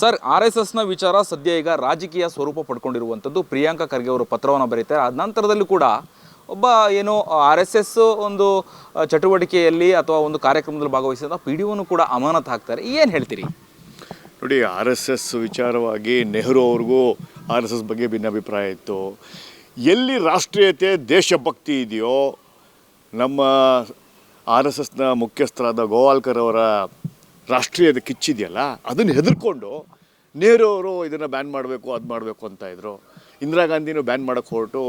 Sir, R S ಎಸ್ನ ವಿಚಾರ ಸದ್ಯ ಈಗ ರಾಜಕೀಯ ಸ್ವರೂಪ ಪಡ್ಕೊಂಡಿರುವಂಥದ್ದು ಪ್ರಿಯಾಂಕಾ ಖರ್ಗೆ ಅವರು ಪತ್ರವನ್ನು ಬರೀತಾರೆ ಅದ ನಂತರದಲ್ಲಿ ಕೂಡ ಒಬ್ಬ ಏನು ಆರ್ ಎಸ್ ಎಸ್ ಒಂದು ಚಟುವಟಿಕೆಯಲ್ಲಿ ಅಥವಾ ಒಂದು ಕಾರ್ಯಕ್ರಮದಲ್ಲಿ ಭಾಗವಹಿಸಿದ ಪಿ ಡಿ ಒನು ಕೂಡ ಅಮಾನತ್ ಹಾಕ್ತಾರೆ ಏನು ಹೇಳ್ತೀರಿ? ನೋಡಿ, ಆರ್ ಎಸ್ ಎಸ್ ವಿಚಾರವಾಗಿ ನೆಹರು ಅವ್ರಿಗೂ ಆರ್ ಎಸ್ ಎಸ್ ಬಗ್ಗೆ ಭಿನ್ನಾಭಿಪ್ರಾಯ ಇತ್ತು. ಎಲ್ಲಿ ರಾಷ್ಟ್ರೀಯತೆ, ದೇಶಭಕ್ತಿ ಇದೆಯೋ, ನಮ್ಮ ಆರ್ ಎಸ್ ಎಸ್ನ ಮುಖ್ಯಸ್ಥರಾದ ಗೋವಾಲ್ಕರ್ ಅವರ ರಾಷ್ಟ್ರೀಯದ ಕಿಚ್ಚಿದೆಯಲ್ಲ, ಅದನ್ನು ಹೆದರ್ಕೊಂಡು ನೆಹರು ಅವರು ಇದನ್ನು ಬ್ಯಾನ್ ಮಾಡಬೇಕು, ಅದು ಮಾಡಬೇಕು ಅಂತ ಇದ್ದರು ಇಂದಿರಾ ಗಾಂಧಿನೂ ಬ್ಯಾನ್ ಮಾಡೋಕ್ಕೆ ಹೊರಟು,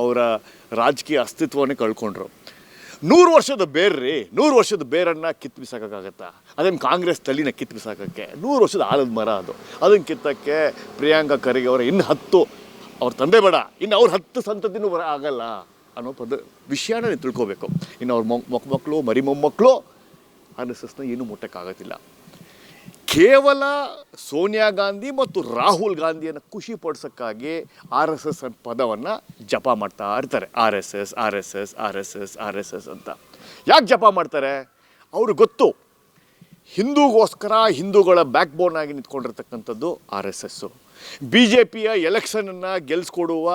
ಅವರ ರಾಜಕೀಯ ಅಸ್ತಿತ್ವವನ್ನೇ ಕಳ್ಕೊಂಡ್ರು. ನೂರು ವರ್ಷದ ಬೇರ್ರಿ, ನೂರು ವರ್ಷದ ಬೇರನ್ನು ಕಿತ್ತು ಅದನ್ನು ಕಾಂಗ್ರೆಸ್ ಕಿತ್ತು ಬಿಸಾಕೋಕ್ಕೆ ನೂರು ವರ್ಷದ ಆಲದ ಮರ ಅದು. ಅದನ್ನು ಕಿತ್ತಕ್ಕೆ ಪ್ರಿಯಾಂಕಾ ಖರ್ಗೆ ಅವರ ಇನ್ನು ಹತ್ತು, ಅವ್ರ ತಂದೆ ಬೇಡ ಇನ್ನು ಅವ್ರ ಹತ್ತು ಸಂತತಿನೂ ಬರ ಆಗಲ್ಲ ಅನ್ನೋ ಪದ, ವಿಷಯನ ನೀವು ತಿಳ್ಕೊಬೇಕು. ಇನ್ನು ಅವ್ರ ಮೊಕ್ ಮೊಮ್ಮಕ್ಕಳು ಮರಿ ಮೊಮ್ಮಕ್ಕಳು ಆರ್ ಎಸ್ ಎಸ್ನ ಏನೂ ಮುಟ್ಟಕ್ಕಾಗತ್ತಿಲ್ಲ. ಕೇವಲ ಸೋನಿಯಾ ಗಾಂಧಿ ಮತ್ತು ರಾಹುಲ್ ಗಾಂಧಿಯನ್ನು ಖುಷಿ ಪಡಿಸೋಕ್ಕಾಗಿ ಆರ್ ಎಸ್ ಎಸ್ ಪದವನ್ನು ಜಪ ಮಾಡ್ತಾ ಇರ್ತಾರೆ. R S S, R S S, R S S, R S S ಅಂತ. ಯಾಕೆ ಜಪ ಮಾಡ್ತಾರೆ? ಅವ್ರಿಗೆ ಗೊತ್ತು. ಹಿಂದೂಗೋಸ್ಕರ ಹಿಂದೂಗಳ ಬ್ಯಾಕ್ ಬೋನ್ ಆಗಿ ನಿಂತ್ಕೊಂಡಿರ್ತಕ್ಕಂಥದ್ದು R S S B J ಪಿಯ ಎಲೆಕ್ಷನನ್ನು ಗೆಲ್ಲಿಸ್ಕೊಡುವ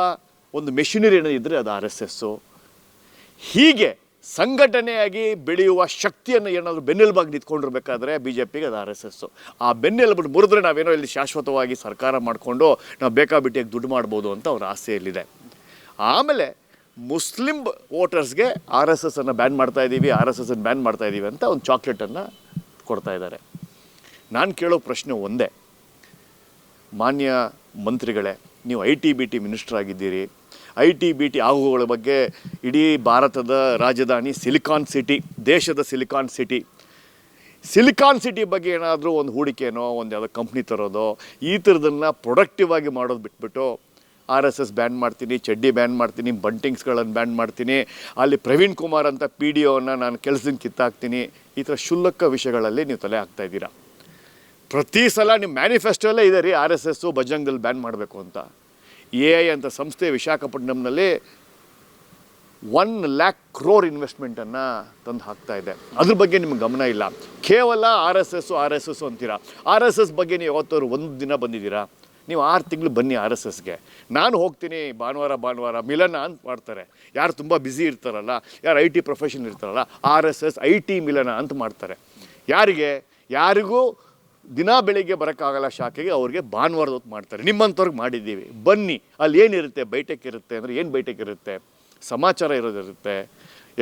ಒಂದು ಮೆಷಿನರಿ ಏನಿದ್ರೆ ಅದು ಆರ್ ಎಸ್ ಎಸ್ಸು ಹೀಗೆ ಸಂಘಟನೆಯಾಗಿ ಬೆಳೆಯುವ ಶಕ್ತಿಯನ್ನು ಏನಾದರೂ ಬೆನ್ನೆಲುಬಾಗಿ ನಿಂತ್ಕೊಂಡಿರ್ಬೇಕಾದ್ರೆ ಬಿ ಜೆ ಪಿಗೆ ಅದು ಆರ್ ಎಸ್ ಎಸ್ಸು ಆ ಬೆನ್ನೆಲುಬು ಮುರಿದ್ರೆ ನಾವೇನೋ ಇಲ್ಲಿ ಶಾಶ್ವತವಾಗಿ ಸರ್ಕಾರ ಮಾಡಿಕೊಂಡು ನಾವು ಬೇಕಾಬಿಟ್ಟಿಯಾಗಿ ದುಡ್ಡು ಮಾಡ್ಬೋದು ಅಂತ ಅವ್ರ ಆಸೆಯಲ್ಲಿದೆ. ಆಮೇಲೆ ಮುಸ್ಲಿಂ ವೋಟರ್ಸ್ಗೆ ಆರ್ ಎಸ್ ಎಸ್ ಅನ್ನು ಬ್ಯಾನ್ ಮಾಡ್ತಾ ಇದ್ದೀವಿ, ಆರ್ ಎಸ್ ಎಸ್ ಅನ್ನು ಬ್ಯಾನ್ ಮಾಡ್ತಾ ಇದ್ದೀವಿ ಅಂತ ಒಂದು ಚಾಕ್ಲೇಟನ್ನು ಕೊಡ್ತಾ ಇದ್ದಾರೆ. ನಾನು ಕೇಳೋ ಪ್ರಶ್ನೆ ಒಂದೇ. ಮಾನ್ಯ ಮಂತ್ರಿಗಳೇ, ನೀವು I T B T minister ಆಗಿದ್ದೀರಿ. ಐ ಟಿ ಬಿ ಟಿ ಆಗುಗಳ ಬಗ್ಗೆ ಇಡೀ ಭಾರತದ ರಾಜಧಾನಿ ಸಿಲಿಕಾನ್ ಸಿಟಿ, ದೇಶದ ಸಿಲಿಕಾನ್ ಸಿಟಿ. ಸಿಲಿಕಾನ್ ಸಿಟಿ ಬಗ್ಗೆ ಏನಾದರೂ ಒಂದು ಹೂಡಿಕೆನೋ, ಒಂದು ಯಾವುದೋ ಕಂಪ್ನಿ ತರೋದೋ, ಈ ಥರದನ್ನು ಪ್ರೊಡಕ್ಟಿವ್ ಆಗಿ ಮಾಡೋದು ಬಿಟ್ಬಿಟ್ಟು ಆರ್ ಎಸ್ ಎಸ್ ಬ್ಯಾನ್ ಮಾಡ್ತೀನಿ, ಚಡ್ಡಿ ಬ್ಯಾನ್ ಮಾಡ್ತೀನಿ ಬಂಟಿಂಗ್ಸ್ಗಳನ್ನು ಬ್ಯಾನ್ ಮಾಡ್ತೀನಿ, ಅಲ್ಲಿ ಪ್ರವೀಣ್ ಕುಮಾರ್ ಅಂತ ಪಿ ಡಿ ಒನ್ನ ನಾನು ಕೆಲಸದಿಂದ ಕಿತ್ತಾಕ್ತೀನಿ, ಈ ಥರ ಶುಲ್ಲಕ ವಿಷಯಗಳಲ್ಲಿ ನೀವು ತಲೆ ಹಾಕ್ತಾ ಇದ್ದೀರಾ? ಪ್ರತಿ ಸಲ ನಿಮ್ಮ ಮ್ಯಾನಿಫೆಸ್ಟೋಲ್ಲೇ ಇದೆ ರೀ, ಆರ್ ಎಸ್ ಎಸ್ಸು ಬಜರಂಗದಲ್ಲಿ ಬ್ಯಾನ್ ಮಾಡಬೇಕು ಅಂತ. ಎ ಐ ಅಂತ ಸಂಸ್ಥೆ ವಿಶಾಖಪಟ್ಟಣಂನಲ್ಲಿ ಒನ್ ಲ್ಯಾಕ್ ಕ್ರೋರ್ ಇನ್ವೆಸ್ಟ್ಮೆಂಟನ್ನು ತಂದು ಹಾಕ್ತಾ ಇದೆ. ಅದ್ರ ಬಗ್ಗೆ ನಿಮ್ಗೆ ಗಮನ ಇಲ್ಲ. ಕೇವಲ R S S R S S ಅಂತೀರಾ? ಆರ್ ಎಸ್ ಎಸ್ ಬಗ್ಗೆ ನೀವು ಯಾವತ್ತಾದ್ರು ಒಂದು ದಿನ ಬಂದಿದ್ದೀರಾ? ನೀವು ಆರು ತಿಂಗಳು ಬನ್ನಿ ಆರ್ ಎಸ್ ಎಸ್ಗೆ. ನಾನು ಹೋಗ್ತೀನಿ ಭಾನುವಾರ ಭಾನುವಾರ ಮಿಲನ ಅಂತ ಮಾಡ್ತಾರೆ. ಯಾರು ತುಂಬ ಬ್ಯುಸಿ ಇರ್ತಾರಲ್ಲ, ಯಾರು ಐ ಟಿ ಪ್ರೊಫೆಷನ್ ಇರ್ತಾರಲ್ಲ, R S S, I T ಮಿಲನ ಅಂತ ಮಾಡ್ತಾರೆ. ಯಾರಿಗೆ? ಯಾರಿಗೂ ದಿನ ಬೆಳಿಗ್ಗೆ ಬರೋಕ್ಕಾಗಲ್ಲ ಶಾಖೆಗೆ, ಅವ್ರಿಗೆ ಭಾನುವಾರದ ಹೊತ್ತು ಮಾಡ್ತಾರೆ. ನಿಮ್ಮಂಥವ್ರಿಗೆ ಮಾಡಿದ್ದೀವಿ. ಬನ್ನಿ, ಅಲ್ಲಿ ಏನಿರುತ್ತೆ ಬೈಟೆಕ್ ಇರುತ್ತೆ ಅಂದರೆ ಏನು ಬೈಟೆಕ್ ಇರುತ್ತೆ? ಸಮಾಚಾರ ಇರೋದಿರುತ್ತೆ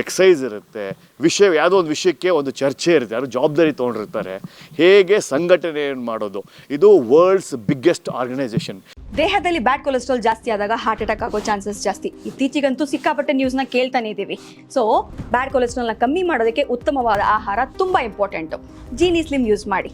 ಎಕ್ಸೈಸ್ ಇರುತ್ತೆ, ವಿಷಯ, ಯಾವುದೋ ಒಂದು ವಿಷಯಕ್ಕೆ ಒಂದು ಚರ್ಚೆ ಇರುತ್ತೆ, ಯಾರು ಜವಾಬ್ದಾರಿ ತೊಗೊಂಡಿರ್ತಾರೆ. ಹೇಗೆ ಸಂಘಟನೆಯನ್ನು ಮಾಡೋದು? ಇದು ವರ್ಲ್ಡ್ಸ್ ಬಿಗ್ಗೆಸ್ಟ್ ಆರ್ಗನೈಸೇಷನ್ ದೇಹದಲ್ಲಿ ಬ್ಯಾಡ್ ಕೊಲೆಸ್ಟ್ರಾಲ್ ಜಾಸ್ತಿ ಆದಾಗ ಹಾರ್ಟ್ ಅಟ್ಯಾಕ್ ಆಗೋ ಚಾನ್ಸಸ್ ಜಾಸ್ತಿ. ಇತ್ತೀಚೆಗಂತೂ ಸಿಕ್ಕಾಪಟ್ಟೆ ನ್ಯೂಸ್ನ ಕೇಳ್ತಾನೆ ಇದ್ದೀವಿ ಸೊ ಬ್ಯಾಡ್ ಕೊಲೆಸ್ಟ್ರಾಲ್ನ ಕಮ್ಮಿ ಮಾಡೋದಕ್ಕೆ ಉತ್ತಮವಾದ ಆಹಾರ ತುಂಬ ಇಂಪಾರ್ಟೆಂಟು ಜೀನಿ ಸ್ಲಿಮ್ ಯೂಸ್ ಮಾಡಿ.